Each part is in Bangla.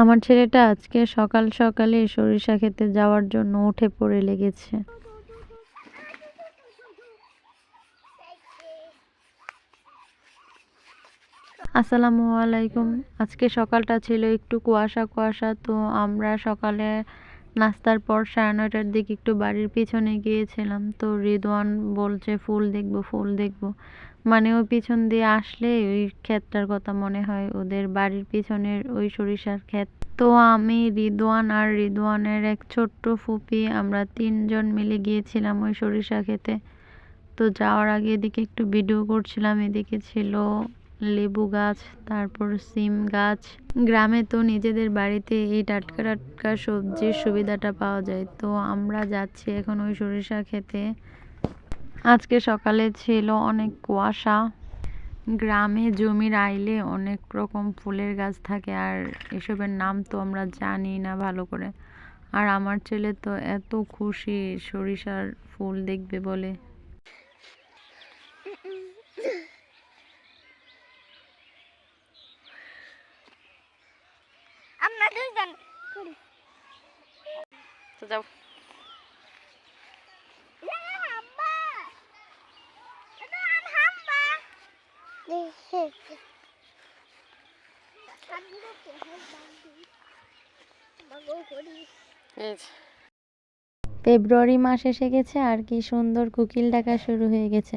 আমার ছেলেটা আজকে সকাল সকালে সরিষা খেতে যাওয়ার জন্য উঠে পড়ে লেগেছে। আসসালামু আলাইকুম। আজকে সকালটা ছিল একটু কুয়াশা কুয়াশা, তো আমরা সকালে নাস্তার পর সাড়ে নয়টার দিকে একটু বাড়ির পিছনে গিয়েছিলাম। তো রিদওয়ান বলছে, ফুল দেখব ফুল দেখব। মানে ওই পিছন দিয়ে আসলে ওই ক্ষেতটার কথা মনে হয়, ওদের বাড়ির পিছনের ওই সরিষার ক্ষেত। তো আমি, রিদওয়ান আর রিদওয়ানের এক ছোট্ট ফুপি, আমরা তিনজন মিলে গিয়েছিলাম ওই সরিষা খেতে তো যাওয়ার আগে এদিকে একটু ভিডিও করছিলাম, এদিকে ছিল লেবু গাছ, তারপর সিম গাছ। গ্রামে তো নিজেদের বাড়িতে এই টাটকা টাটকা সবজির সুবিধাটা পাওয়া যায়। তো আমরা যাচ্ছি এখন ওই সরিষা খেতে। আজকে সকালে ছিল অনেক কুয়াশা। গ্রামে জমির আইলে অনেক রকম ফুলের গাছ থাকে আর এসবের নাম তো আমরা জানি না ভালো করে। আর আমার ছেলে তো এত খুশি সরিষার ফুল দেখবে বলে আমরা দুইজন করি তো যাও হাম্বা এটা আম হাম্বা দেখে সামনে কে হয় বান্দি বাগো করি ফেব্রুয়ারি মাস এসে গেছে আর কি সুন্দর কুকিল ডাকা শুরু হয়ে গেছে।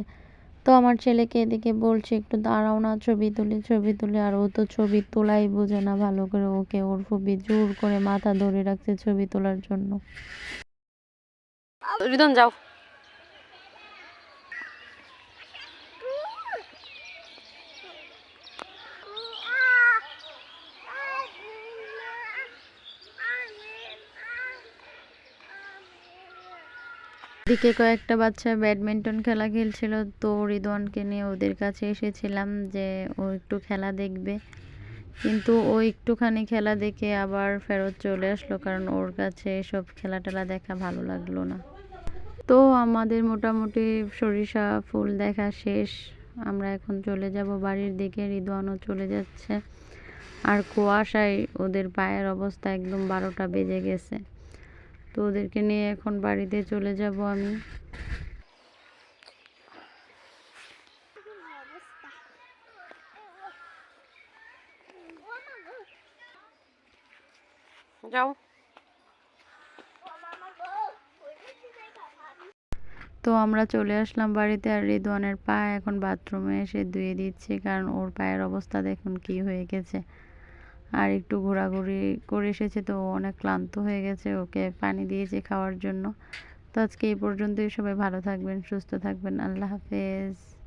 তো আমার ছেলেকে এদিকে বলছে, একটু দাঁড়াও না, ছবি তুলি ছবি তুলি। আর ও তো ছবি তোলাই বোঝে না ভালো করে। ওকে ওর খুবই জোর করে মাথা ধরে রাখছে ছবি তোলার জন্য। যাও। এদিকে কয়েকটা বাচ্চা ব্যাডমিন্টন খেলা খেলছিল। তো রিদওয়ানকে নিয়ে ওদের কাছে এসেছিলাম যে ও একটু খেলা দেখবে। কিন্তু ও একটুখানি খেলা দেখে আবার ফেরত চলে আসলো কারণ ওর কাছে এসব খেলা টেলা দেখা ভালো লাগল না। তো আমাদের মোটামুটি সরিষা ফুল দেখা শেষ। আমরা এখন চলে যাব বাড়ির দিকে, রিদওয়ানও চলে যাচ্ছে। আর কুয়াশায় ওদের পায়ের অবস্থা একদম বারোটা বেজে গেছে। তো ওদেরকে নিয়ে এখন বাড়িতে চলে যাব আমি। যাও। তো আমরা চলে আসলাম বাড়িতে আর রিদওয়ানের পা এখন বাথরুমে এসে ধুয়ে দিচ্ছে কারণ ওর পায়ের অবস্থা দেখুন কি হয়ে গেছে। আর একটু ঘোরাঘুরি করে এসেছে তো অনেক ক্লান্ত হয়ে গেছে ওকে পানি দিয়েছে খাওয়ার জন্য। তো আজকে এই পর্যন্তই, সবাই ভালো থাকবেন, সুস্থ থাকবেন, আল্লাহ হাফেজ।